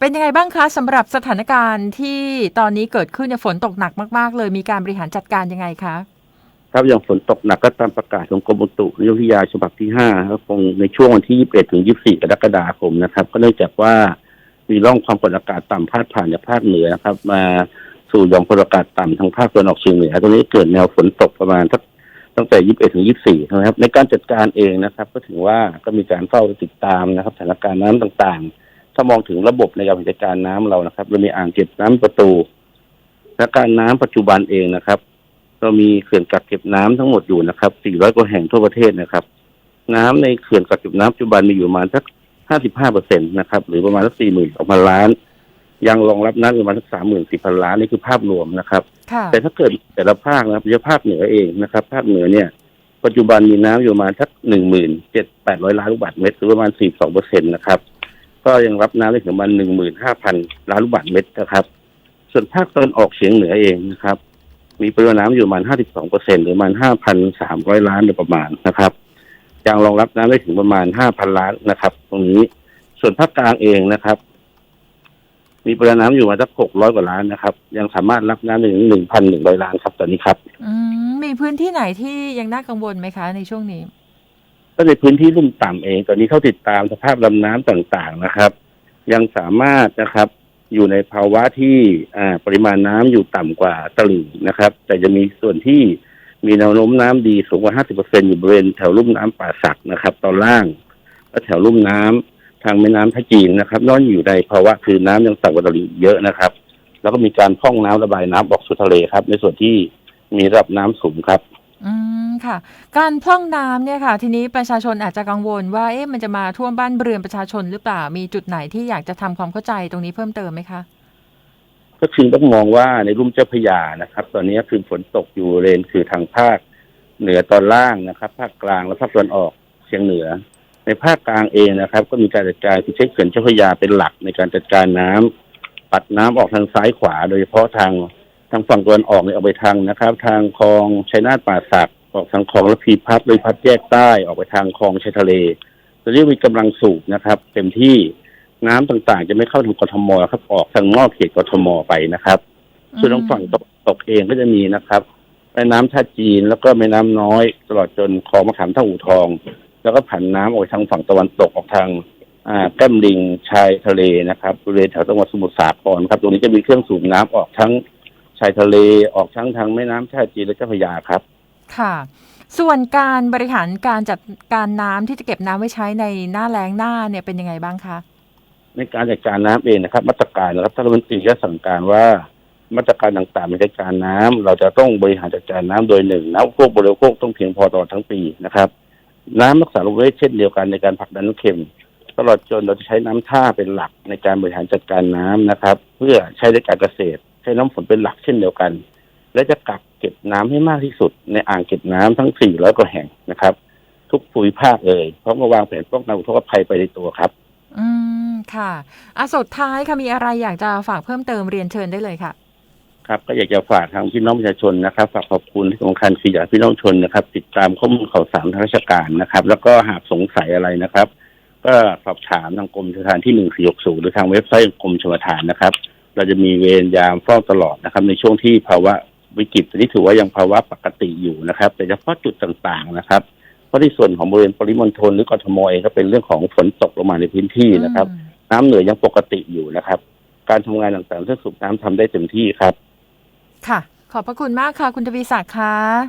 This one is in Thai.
เป็นยังไงบ้างคะสำหรับสถานการณ์ที่ตอนนี้เกิดขึ้นฝนตกหนักมากๆ เลยมีการบริหารจัดการยังไงคะครับอย่างฝนตกหนักก็ตามประกาศของกรมอุตุนิยมวิทยาฉบับที่ห้าครับคงในช่วงวันที่ 21ถึง 24 กรกฎาคมนะครับ ก็เนื่องจากว่ามีร่องความกดอากาศต่ำพาดผ่านจากภาคเหนือนะครับ มาสู่หย่อมความกดอากาศต่ำทางภาคตะวันออกเฉียงเหนือตรงนี้เกิดแนวฝนตกประมาณทักตั้งแต่ 21ถึง 24 นะครับ ในการจัดการเองนะครับ ก็ถือว่าก็มีการเฝ้าติดตามนะครับสถานการณ์น้ำต่างๆ ถ้ามองถึงระบบในการจัดการน้ำเรานะครับ เรามีอ่างเก็บน้ำประตูสถานการณ์น้ำปัจจุบันเองนะครับ เรามีเขื่อนกักเก็บน้ำทั้งหมดอยู่นะครับ 400 กว่าแห่งทั่วประเทศนะครับ น้ำในเขื่อนกักเก็บน้ำปัจจุบันมีอยู่ประมาณสัก 55เปอร์เซ็นต์นะครับ หรือประมาณสัก40,000กว่าล้าน ยังรองรับน้ำอยู่ประมาณสัก 34,000 ล้านนี่คือภาพรวมนะครับค่ะแต่ถ้าเกิดแต่ละภาคนะครับโดยเฉพาะภาคเหนือเองนะครับ ภาคเหนือเนี่ยปัจจุบันมีน้ำอยู่ประมาณสักหนึ่งหมื่นเจ็ดแปดร้อยล้านลูกบาศก์เมตรหรือประมาณสี่สองเปอร์เซ็นต์นะครับ ก็ยังรับน้ำได้ถึงประมาณหนึ่งหมื่นห้าพันล้านลูกบาศก์เมตรนะครับ ส่วนภาคตะวันออกเฉียงเหนือเองนะครับ มีปริมาณน้ำอยู่ประมาณห้าสิบสองเปอร์เซ็นหรือประมาณห้าพันสามร้อยล้านโดยประมาณนะครับยังรองรับน้ำได้ถึงประมาณห้าพันล้านนะครับ ตรงนี้ส่วนภาคกลางเองนะครับ มีปริมาณน้ำอยู่มาสักหกร้อยกว่าล้านนะครับ ยังสามารถรับน้ำได้ถึงหนึ่งพันหนึ่งร้อยล้านครับตอนนี้ครับ อืมมีพื้นที่ไหนที่ยังน่ากังวลไหมคะในช่วงนี้ ก็ในพื้นที่ลุ่มต่ำเอง ตอนนี้เข้าติดตามสภาพลำน้ำต่างๆนะครับ ยังสามารถนะครับ อยู่ในภาวะที่อ่าปริมาณน้ำอยู่ต่ำกว่าตลิ่งนะครับ แต่จะมีส่วนที่มีแนวโน้มน้ำดีสูงกว่า 50%อยู่บริเวณแถวลุ่มน้ำป่าสักนะครับ ตอนล่าง และแถวลุ่มน้ำทางแม่น้ำท่าจีนนะครับนอนอยู่ในภาวะคือน้ำยังต่ำกว่าตลิ่งเยอะนะครับ แล้วก็มีการพร่องน้ำระบายน้ำออกสู่ทะเลครับ ในส่วนที่มีระดับน้ำสูงครับ ค่ะ การพร่องน้ำเนี่ยค่ะ ทีนี้ประชาชนอาจจะกังวลว่าเอ๊ะมันจะมาท่วมบ้านเรือนประชาชนหรือเปล่า มีจุดไหนที่อยากจะทำความเข้าใจตรงนี้เพิ่มเติมไหมคะ ก็คือต้องมองว่าในรุ่มเจ้าพยานะครับ ตอนนี้คือฝนตกอยู่เลนคือทางภาคเหนือตอนล่างนะครับ ภาคกลางและภาคตะวันออกเฉียงเหนือ ในภาคกลางเองนะครับ ก็มีการจัดการคือใช้เขื่อนเจ้าพยาเป็นหลักในการจัดการน้ำปัดน้ำออกทางซ้ายขวา โดยเฉพาะทางทางฝั่งตะวันออกเนี่ยออกไปทางนะครับ ทางคลองชัยนาทป่าสัก ออกทางคลองระพีพัฒน์โดยพัดแยกใต้ออกไปทางคลองชายทะเลตอนนี้มีกำลังสูบนะครับ เต็มที่น้ำต่างๆ จะไม่เข้าถึงกทมครับ ออกทางนอกเขตกทมไปนะครับ ส่วนทางฝั่งตะวันตกเองก็จะมีนะครับแม่น้ำท่าจีนแล้วก็แม่น้ำน้อย ตลอดจนคลองมะขามท่าอู่ทอง แล้วก็ผันน้ำออกทางฝั่งตะวันตกออกทางอ่าแก้มลิงชายทะเลนะครับบริเวณแถวจังหวัดสมุทรสาครครับตรงนี้จะมีเครื่องสูบน้ำออกทั้งชายทะเลออกทั้งทางแม่น้ำท่าจีนและเจ้าพระยาครับ ค่ะ ส่วนการบริหารการจัดการน้ำที่จะเก็บน้ำไว้ใช้ในหน้าแล้งหน้าเนี่ยเป็นยังไงบ้างคะ ในการจัดการน้ำเองนะครับ มาตรการนะครับท่านรัฐมนตรีก็สั่งการว่า มาตรการต่างๆในจัดการน้ำเราจะต้องบริหารจัดการน้ำโดยหนึ่งน้ำพวกบริโภคต้องเพียงพอตลอดทั้งปีนะครับ น้ำรักษาโรคเวชเช่นเดียวกันในการผลักดันน้ำเค็ม ตลอดจนเราจะใช้น้ำท่าเป็นหลักในการบริหารจัดการน้ำนะครับ เพื่อใช้ในการเกษตร ใช้น้ำฝนเป็นหลักเช่นเดียวกัน และจะกัก เก็บน้ำให้มากที่สุด ในอ่างเก็บน้ำทั้ง 400 กว่าแห่งนะครับ ทุกภูมิภาคเลยพร้อมกับวางแผนป้องกันอุทกภัยไปในตัวครับ อืมค่ะอะสุดท้ายค่ะมีอะไรอยากจะฝากเพิ่มเติมเรียนเชิญได้เลยค่ะ ครับก็อยากจะฝากทางพี่น้องประชาชนนะครับฝากขอบคุณที่สำคัญคืออยากให้พี่น้องชนนะครับ ติดตามข้อมูลข่าวสารทางราชการนะครับ แล้วก็หากสงสัยอะไรนะครับ ก็สอบถามทางกรมชลประทานที่หนึ่งสี่หกศูนย์หรือทางเว็บไซต์กรมชลประทานนะครับ เราจะมีเวรยามเฝ้าตลอดนะครับ ในช่วงที่ภาวะ วิกฤตตอนนี้ถือว่ายังภาวะปกติอยู่นะครับแต่เฉพาะจุดต่างๆนะครับ เพราะที่ส่วนของบริเวณปริมณฑลหรือกทมเองก็เป็นเรื่องของฝนตกลงมาในพื้นที่นะครับ น้ำเหนือยังปกติอยู่นะครับ การทำงานต่างๆเรื่องสูบน้ำทำได้เต็มที่ครับ ค่ะ ขอบพระคุณมากค่ะ คุณทวีศักดิ์ค่ะ